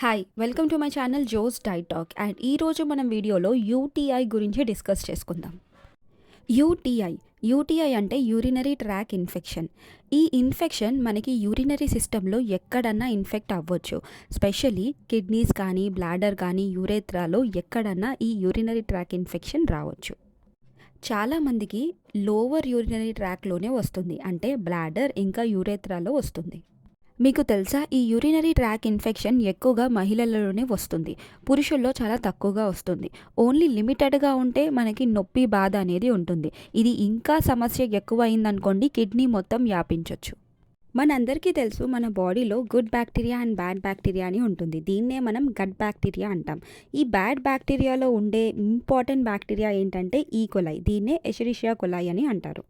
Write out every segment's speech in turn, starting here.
Hi welcome to my channel Jo's diet talk and ఈరోజు మనం వీడియోలో యూటీఐ గురించి డిస్కస్ చేసుకుందాం. యూటీఐ యూటీఐ అంటే యూరినరీ ట్రాక్ ఇన్ఫెక్షన్ ఈ ఇన్ఫెక్షన్ మనకి యూరినరీ సిస్టంలో ఎక్కడన్నా ఇన్ఫెక్ట్ అవ్వచ్చు. స్పెషలీ కిడ్నీస్ కానీ బ్లాడర్ కానీ యూరేత్రాలో ఎక్కడన్నా ఈ యూరినరీ ట్రాక్ ఇన్ఫెక్షన్ రావచ్చు. చాలామందికి లోవర్ యూరినరీ ట్రాక్లోనే వస్తుంది. అంటే బ్లాడర్ ఇంకా యూరేత్రాలో వస్తుంది. మీకు తెలుసా ఈ యూరినరీ ట్రాక్ ఇన్ఫెక్షన్ ఎక్కువగా మహిళలలోనే వస్తుంది. పురుషుల్లో చాలా తక్కువగా వస్తుంది. ఓన్లీ లిమిటెడ్గా ఉంటే మనకి నొప్పి బాధ అనేది ఉంటుంది. ఇది ఇంకా సమస్య ఎక్కువ అయిందనుకోండి కిడ్నీ మొత్తం వ్యాపించవచ్చు మనందరికీ తెలుసు మన బాడీలో good bacteria and bad bacteria అని ఉంటుంది. దీన్నే మనం గట్ బ్యాక్టీరియా అంటాం. ఈ బ్యాడ్ బ్యాక్టీరియాలో ఉండే ఇంపార్టెంట్ బ్యాక్టీరియా ఏంటంటే e. ఈ కొలాయి దీన్నే ఎషరిషియా కొలాయి అని అంటారు.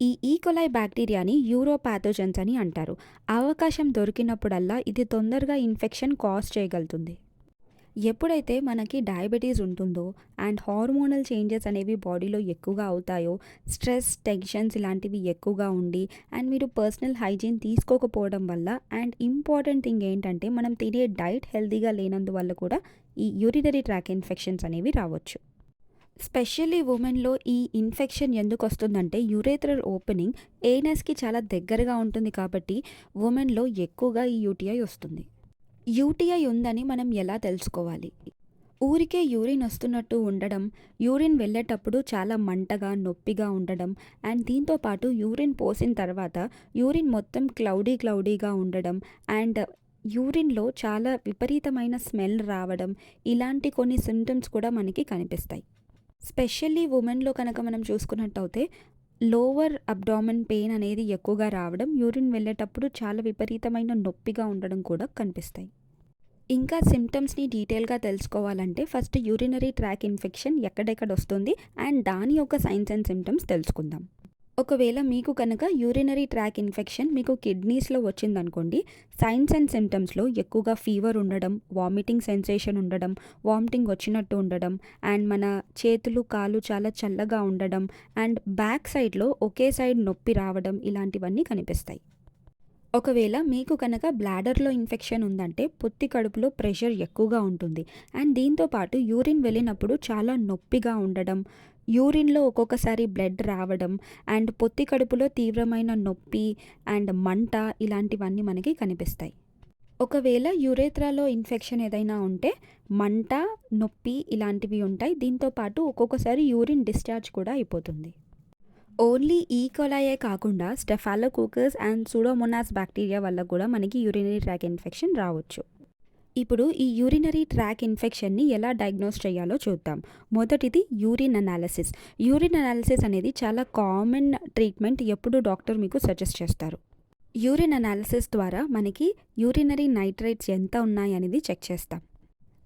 ఈ ఈకొలై బ్యాక్టీరియాని యూరోపాథోజన్స్ అని అంటారు. అవకాశం దొరికినప్పుడల్లా ఇది తొందరగా ఇన్ఫెక్షన్ కాజ్ చేయగలుగుతుంది ఎప్పుడైతే మనకి డయాబెటీస్ ఉంటుందో అండ్ హార్మోనల్ చేంజెస్ అనేవి బాడీలో ఎక్కువగా అవుతాయో స్ట్రెస్ టెన్షన్స్ ఇలాంటివి ఎక్కువగా ఉండి అండ్ మీరు పర్సనల్ హైజీన్ తీసుకోకపోవడం వల్ల అండ్ ఇంపార్టెంట్ థింగ్ ఏంటంటే మనం తినే డైట్ హెల్తీగా లేనందువల్ల కూడా ఈ యూరినరీ ట్రాక్ ఇన్ఫెక్షన్స్ అనేవి రావచ్చు. స్పెషల్లీ ఉమెన్లో ఈ ఇన్ఫెక్షన్ ఎందుకు వస్తుందంటే యూరేథ్రల్ ఓపెనింగ్ ఏనస్కి చాలా దగ్గరగా ఉంటుంది కాబట్టి ఉమెన్లో ఎక్కువగా ఈ యూటీఐ వస్తుంది. యూటీఐ ఉందని మనం ఎలా తెలుసుకోవాలి? ఊరికే యూరిన్ వస్తున్నట్టు ఉండడం యూరిన్ వెళ్ళేటప్పుడు చాలా మంటగా నొప్పిగా ఉండడం అండ్ దీంతో పాటు యూరిన్ పోసిన తర్వాత యూరిన్ మొత్తం క్లౌడీ క్లౌడీగా ఉండడం అండ్ యూరిన్లో చాలా విపరీతమైన స్మెల్ రావడం ఇలాంటి కొన్ని సిమ్టమ్స్ కూడా మనకి కనిపిస్తాయి. స్పెషల్లీ ఉమెన్లో కనుక మనం చూసుకున్నట్టయితే లోవర్ అబ్డామన్ పెయిన్ అనేది ఎక్కువగా రావడం యూరిన్ వెళ్ళేటప్పుడు చాలా విపరీతమైన నొప్పిగా ఉండడం కూడా కనిపిస్తాయి. ఇంకా సిమ్టమ్స్ని డీటెయిల్గా తెలుసుకోవాలంటే ఫస్ట్ యూరినరీ ట్రాక్ ఇన్ఫెక్షన్ ఎక్కడెక్కడ వస్తుంది అండ్ దాని యొక్క సైన్స్ అండ్ సిమ్టమ్స్ తెలుసుకుందాం. ఒకవేళ మీకు కనుక యూరినరీ ట్రాక్ ఇన్ఫెక్షన్ మీకు కిడ్నీస్లో వచ్చిందనుకోండి సైన్స్ అండ్ సిమ్టమ్స్లో ఎక్కువగా ఫీవర్ ఉండడం వామిటింగ్ సెన్సేషన్ ఉండడం వామిటింగ్ వచ్చినట్టు ఉండడం అండ్ మన చేతులు కాలు చాలా చల్లగా ఉండడం అండ్ బ్యాక్ సైడ్లో ఒకే సైడ్ నొప్పి రావడం ఇలాంటివన్నీ కనిపిస్తాయి. ఒకవేళ మీకు కనుక బ్లాడర్లో ఇన్ఫెక్షన్ ఉందంటే పొత్తి కడుపులో ప్రెషర్ ఎక్కువగా ఉంటుంది. అండ్ దీంతో పాటు యూరిన్ వెళ్ళినప్పుడు చాలా నొప్పిగా ఉండడం యూరిన్లో ఒక్కొక్కసారి బ్లడ్ రావడం అండ్ పొత్తి కడుపులో తీవ్రమైన నొప్పి అండ్ మంట ఇలాంటివన్నీ మనకి కనిపిస్తాయి. ఒకవేళ యూరేత్రాలో ఇన్ఫెక్షన్ ఏదైనా ఉంటే మంట నొప్పి ఇలాంటివి ఉంటాయి. దీంతో పాటు ఒక్కొక్కసారి యూరిన్ డిశ్చార్జ్ కూడా అయిపోతుంది. ఓన్లీ ఈ కొలాయే కాకుండా స్టెఫాలోకోకస్ అండ్ సూడోమోనాస్ బ్యాక్టీరియా వల్ల కూడా మనకి యూరినరీ ట్రాక్ ఇన్ఫెక్షన్ రావచ్చు. ఇప్పుడు ఈ యూరినరీ ట్రాక్ ఇన్ఫెక్షన్ని ఎలా డయాగ్నోస్ చేయాలో చూద్దాం. మొదటిది యూరిన్ అనాలిసిస్ యూరిన్ అనాలిసిస్ అనేది చాలా కామన్ ట్రీట్మెంట్ ఎప్పుడు డాక్టర్ మీకు సజెస్ట్ చేస్తారు. యూరిన్ అనాలిసిస్ ద్వారా మనకి యూరినరీ నైట్రేట్స్ ఎంత ఉన్నాయి అనేది చెక్ చేస్తాం.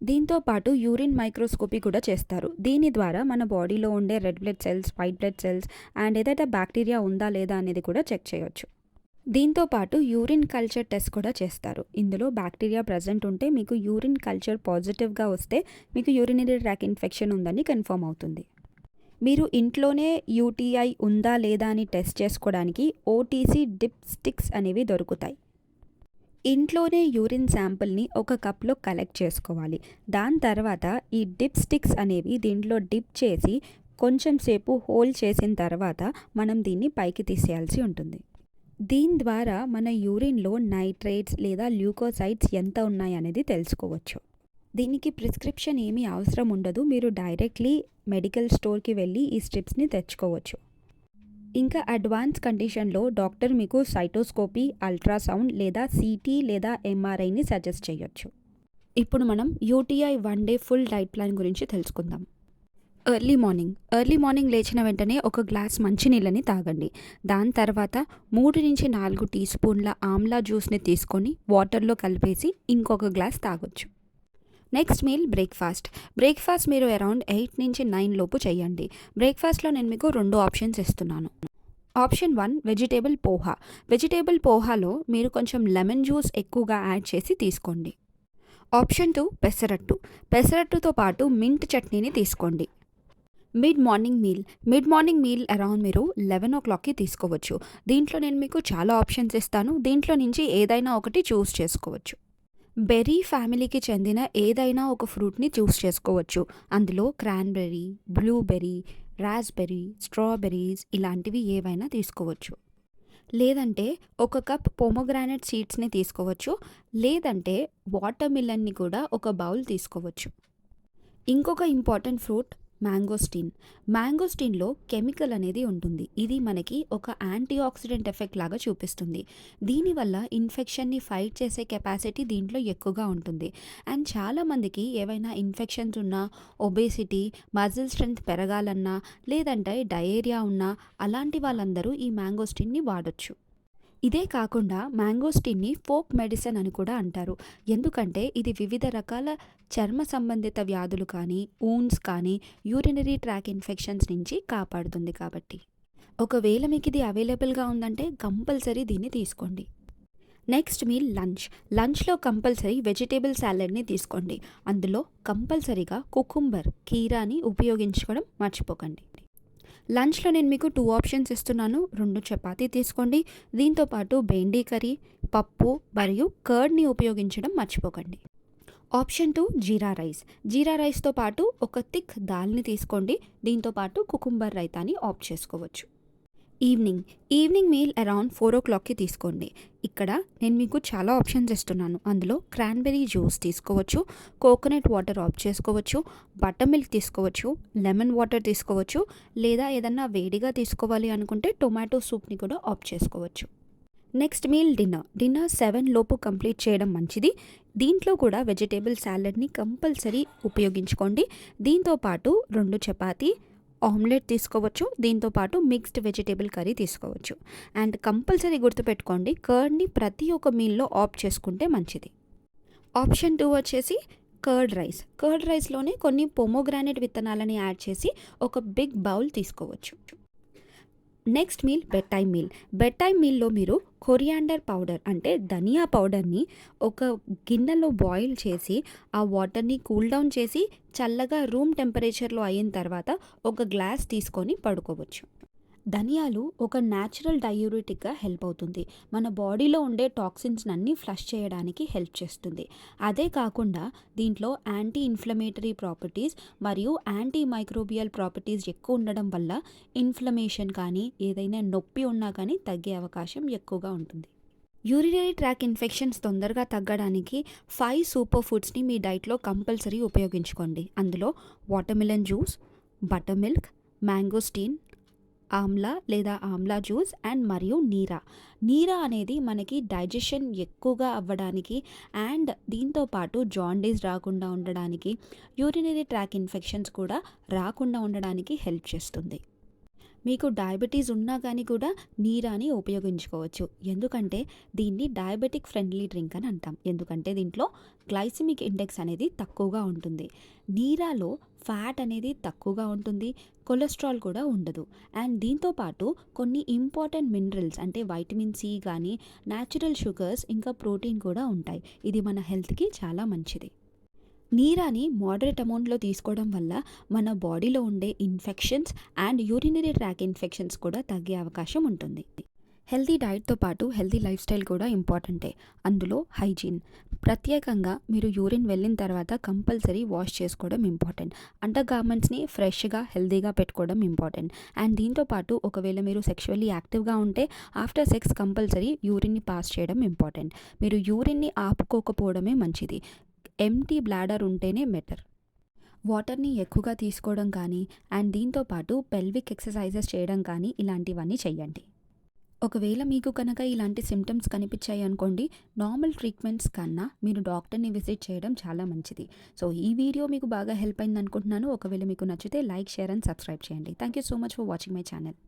దీంతో పాటు యూరిన్ మైక్రోస్కోపీ కూడా చేస్తారు. దీని ద్వారా మన బాడీలో ఉండే red blood cells white blood cells and ఏదైతే బ్యాక్టీరియా ఉందా లేదా అనేది కూడా చెక్ చేయొచ్చు. దీంతో పాటు యూరిన్ కల్చర్ టెస్ట్ కూడా చేస్తారు. ఇందులో బ్యాక్టీరియా ప్రజెంట్ ఉంటే మీకు యూరిన్ కల్చర్ పాజిటివ్గా వస్తే మీకు యూరినరీ ట్రాక్ ఇన్ఫెక్షన్ ఉందని కన్ఫర్మ్ అవుతుంది. మీరు ఇంట్లోనే యూటీఐ ఉందా లేదా అని టెస్ట్ చేసుకోవడానికి ఓటీసీ డిప్ స్టిక్స్ అనేవి దొరుకుతాయి. ఇంట్లోనే యూరిన్ శాంపుల్ని ఒక కప్లో కలెక్ట్ చేసుకోవాలి. దాని తర్వాత ఈ డిప్ స్టిక్స్ అనేవి దీంట్లో డిప్ చేసి కొంచెం సేపు హోల్డ్ చేసిన తర్వాత మనం దీన్ని పైకి తీసేయాల్సి ఉంటుంది. దీని ద్వారా మన యూరిన్లో నైట్రేట్స్ లేదా ల్యూకోసైడ్స్ ఎంత ఉన్నాయనేది తెలుసుకోవచ్చు. దీనికి ప్రిస్క్రిప్షన్ ఏమీ అవసరం ఉండదు. మీరు డైరెక్ట్లీ మెడికల్ స్టోర్కి వెళ్ళి ఈ స్ట్రిప్స్ని తెచ్చుకోవచ్చు. ఇంకా అడ్వాన్స్ కండిషన్లో డాక్టర్ మీకు సైటోస్కోపీ అల్ట్రాసౌండ్ లేదా సిటీ లేదా ఎంఆర్ఐని సజెస్ట్ చేయొచ్చు. ఇప్పుడు మనం UTI one day full diet plan గురించి తెలుసుకుందాం. Early morning. ఎర్లీ మార్నింగ్ లేచిన వెంటనే ఒక గ్లాస్ మంచినీళ్ళని తాగండి. దాని తర్వాత మూడు నుంచి నాలుగు టీ స్పూన్ల ఆమ్లా జ్యూస్ని తీసుకొని వాటర్లో కలిపేసి ఇంకొక గ్లాస్ తాగొచ్చు. Next meal breakfast. బ్రేక్ఫాస్ట్ మీరు అరౌండ్ ఎయిట్ నుంచి నైన్ లోపు చేయండి. బ్రేక్ఫాస్ట్లో నేను మీకు రెండు ఆప్షన్స్ ఇస్తున్నాను. Option one vegetable poha. Vegetable పోహాలో మీరు కొంచెం లెమన్ జ్యూస్ ఎక్కువగా యాడ్ చేసి తీసుకోండి. Option two pesarattu. పెసరట్టుతో పాటు మింట్ చట్నీని తీసుకోండి. Mid morning meal mid morning meal around మీరు లెవెన్ ఓ క్లాక్కి తీసుకోవచ్చు దీంట్లో నేను మీకు చాలా ఆప్షన్స్ ఇస్తాను దీంట్లో నుంచి ఏదైనా ఒకటి చూస్ చేసుకోవచ్చు బెర్రీ ఫ్యామిలీకి చెందిన ఏదైనా ఒక ఫ్రూట్‌ని చూస్ చేసుకోవచ్చు. అందులో క్రాన్‌బెర్రీ, బ్లూబెర్రీ, రాస్‌బెర్రీ, స్ట్రాబెర్రీస్ ఇలాంటివి ఏవైనా తీసుకోవచ్చు. లేదంటే ఒక కప్ పొమోగ్రానేట్ సీడ్స్‌ని తీసుకోవచ్చు. లేదంటే వాటర్ మిలన్‌ని కూడా ఒక బౌల్ తీసుకోవచ్చు. ఇంకొక ఇంపార్టెంట్ ఫ్రూట్ మ్యాంగోస్టీన్. మ్యాంగోస్టీన్‌లో కెమికల్ అనేది ఉంటుంది. ఇది మనకి ఒక యాంటీ ఆక్సిడెంట్ ఎఫెక్ట్ లాగా చూపిస్తుంది. దీనివల్ల ఇన్ఫెక్షన్‌ని ఫైట్ చేసే కెపాసిటీ దీంట్లో ఎక్కువగా ఉంటుంది. అండ్ చాలామందికి ఏవైనా ఇన్ఫెక్షన్స్ ఉన్నా, ఒబేసిటీ, మజిల్ స్ట్రెంగ్త్ పెరగాలన్నా, లేదంటే డయేరియా ఉన్నా అలాంటి వాళ్ళందరూ ఈ మ్యాంగోస్టీన్‌ని వాడొచ్చు. ఇదే కాకుండా మ్యాంగోస్టిన్ని ఫోక్ మెడిసిన్ అని కూడా అంటారు. ఎందుకంటే ఇది వివిధ రకాల చర్మ సంబంధిత వ్యాధులు కానీ, ఊన్స్ కానీ, యూరినరీ ట్రాక్ ఇన్ఫెక్షన్స్ నుంచి కాపాడుతుంది కాబట్టి. ఒకవేళ మీకు ఇది అవైలబుల్‌గా ఉందంటే కంపల్సరీ దీన్ని తీసుకోండి. Next meal lunch. లంచ్‌లో కంపల్సరీ వెజిటేబుల్ సాలడ్‌ని తీసుకోండి. అందులో కంపల్సరీగా కుకుంబర్, కీరాని ఉపయోగించుకోవడం మర్చిపోకండి. లంచ్‌లో నేను మీకు టూ ఆప్షన్స్ ఇస్తున్నాను. రెండు చపాతీ తీసుకోండి. దీంతో పాటు కర్రీ, పప్పు మరియు కర్డ్‌ని ఉపయోగించడం మర్చిపోకండి. Option two jeera rice. Jeera రైస్‌తో పాటు ఒక థిక్ దాల్‌ని తీసుకోండి. దీంతో పాటు కుకుంబర్ రైతాని ఆప్ట్ చేసుకోవచ్చు. ఈవినింగ్. ఈవినింగ్ మీల్ అరౌండ్ 4:00కి తీసుకోండి. ఇక్కడ నేను మీకు చాలా ఆప్షన్స్ ఇస్తున్నాను. అందులో క్రాన్‌బెర్రీ జ్యూస్ తీసుకోవచ్చు, కోకోనట్ వాటర్ ఆఫ్ చేసుకోవచ్చు, బటర్ మిల్క్ తీసుకోవచ్చు, లెమన్ వాటర్ తీసుకోవచ్చు, లేదా ఏదన్నా వేడిగా తీసుకోవాలి అనుకుంటే టొమాటో సూప్‌ని కూడా ఆఫ్ చేసుకోవచ్చు. Next meal dinner. Dinner seven లోపు కంప్లీట్ చేయడం మంచిది. దీంట్లో కూడా వెజిటేబుల్ సాలడ్‌ని కంపల్సరీ ఉపయోగించుకోండి. దీంతో పాటు 2 చపాతీ, ఆమ్లెట్ తీసుకోవచ్చు. దీంతో పాటు మిక్స్డ్ వెజిటేబుల్ కర్రీ తీసుకోవచ్చు. అండ్ కంపల్సరీ గుర్తుపెట్టుకోండి కర్డ్‌ని ప్రతి ఒక్క మీల్‌లో ఆప్ట్ చేసుకుంటే మంచిది. ఆప్షన్ టూ వచ్చేసి కర్డ్ రైస్. కర్డ్ రైస్‌లోనే కొన్ని పొమోగ్రానైట్ విత్తనాలని యాడ్ చేసి ఒక బిగ్ బౌల్ తీసుకోవచ్చు. Next meal bedtime meal. Bedtime మీల్‌లో మీరు కొరియాండర్ పౌడర్ అంటే ధనియా పౌడర్‌ని ఒక గిన్నెలో బాయిల్ చేసి, ఆ వాటర్‌ని కూల్ డౌన్ చేసి, చల్లగా రూమ్ టెంపరేచర్‌లో అయిన తర్వాత ఒక గ్లాస్ తీసుకొని పడుకోవచ్చు. ధనియాలు ఒక న్యాచురల్ డయూరిటిక్‌గా హెల్ప్ అవుతుంది. మన బాడీలో ఉండే టాక్సిన్స్‌నన్నీ ఫ్లష్ చేయడానికి హెల్ప్ చేస్తుంది. అదే కాకుండా దీంట్లో యాంటీ ఇన్‌ఫ్లమేటరీ ప్రాపర్టీస్ మరియు యాంటీ మైక్రోబియల్ ప్రాపర్టీస్ ఎక్కువ ఉండడం వల్ల ఇన్‌ఫ్లమేషన్ కానీ, ఏదైనా నొప్పి ఉన్నా కానీ తగ్గే అవకాశం ఎక్కువగా ఉంటుంది. యూరినరీ ట్రాక్ ఇన్ఫెక్షన్స్ తొందరగా తగ్గడానికి ఫైవ్ సూపర్ ఫుడ్స్‌ని మీ డైట్‌లో కంపల్సరీ ఉపయోగించుకోండి. అందులో watermelon juice, butter milk, mangosteen, amla లేదా ఆమ్లా జ్యూస్ అండ్ మరియు నీరా. నీరా అనేది మనకి డైజెషన్ ఎక్కువగా అవ్వడానికి అండ్ దీంతో పాటు జాండీస్ రాకుండా ఉండడానికి, యూరినరీ ట్రాక్ ఇన్ఫెక్షన్స్ కూడా రాకుండా ఉండడానికి హెల్ప్ చేస్తుంది. మీకు డయాబెటీస్ ఉన్నా కానీ కూడా నీరాని ఉపయోగించుకోవచ్చు. ఎందుకంటే దీన్ని డయాబెటిక్ ఫ్రెండ్లీ డ్రింక్ అని అంటాం. ఎందుకంటే దీంట్లో గ్లైసిమిక్ ఇండెక్స్ అనేది తక్కువగా ఉంటుంది. నీరాలో ఫ్యాట్ అనేది తక్కువగా ఉంటుంది. కొలెస్ట్రాల్ కూడా ఉండదు. అండ్ దీంతో పాటు కొన్ని ఇంపార్టెంట్ మినరల్స్ అంటే వైటమిన్ సి కానీ న్యాచురల్ షుగర్స్ ఇంకా ప్రోటీన్ కూడా ఉంటాయి. ఇది మన హెల్త్‌కి చాలా మంచిది. నీరాని మోడరేట్ అమౌంట్‌లో తీసుకోవడం వల్ల మన బాడీలో ఉండే infections and urinary tract infections కూడా తగ్గే అవకాశం ఉంటుంది. హెల్తీ డైట్‌తో పాటు హెల్తీ లైఫ్ స్టైల్ కూడా ఇంపార్టెంటే. అందులో హైజీన్. ప్రత్యేకంగా మీరు యూరిన్ వెళ్ళిన తర్వాత కంపల్సరీ వాష్ చేసుకోవడం ఇంపార్టెంట్. అండర్ గార్మెంట్స్‌ని ఫ్రెష్‌గా, హెల్తీగా పెట్టుకోవడం ఇంపార్టెంట్. అండ్ దీంతో పాటు ఒకవేళ మీరు సెక్షువల్లీ యాక్టివ్‌గా ఉంటే ఆఫ్టర్ సెక్స్ కంపల్సరీ యూరిన్‌ని పాస్ చేయడం ఇంపార్టెంట్. మీరు యూరిన్‌ని ఆపుకోకపోవడమే మంచిది. ఎంటీ బ్లాడర్ ఉంటేనే బెటర్. వాటర్‌ని ఎక్కువగా తీసుకోవడం కానీ అండ్ దీంతో పాటు పెల్విక్ ఎక్సర్‌సైజెస్ చేయడం కానీ ఇలాంటివన్నీ చెయ్యండి. ఒకవేళ మీకు కనుక ఇలాంటి సిమ్టమ్స్ కనిపించాయి అనుకోండి, నార్మల్ ట్రీట్మెంట్స్ కన్నా మీరు డాక్టర్‌ని విజిట్ చేయడం చాలా మంచిది. సో ఈ వీడియో మీకు బాగా హెల్ప్ అయింది అనుకుంటున్నాను. ఒకవేళ మీకు నచ్చితే లైక్, షేర్ అండ్ సబ్స్క్రైబ్ చేయండి. Thank you so much for watching my channel.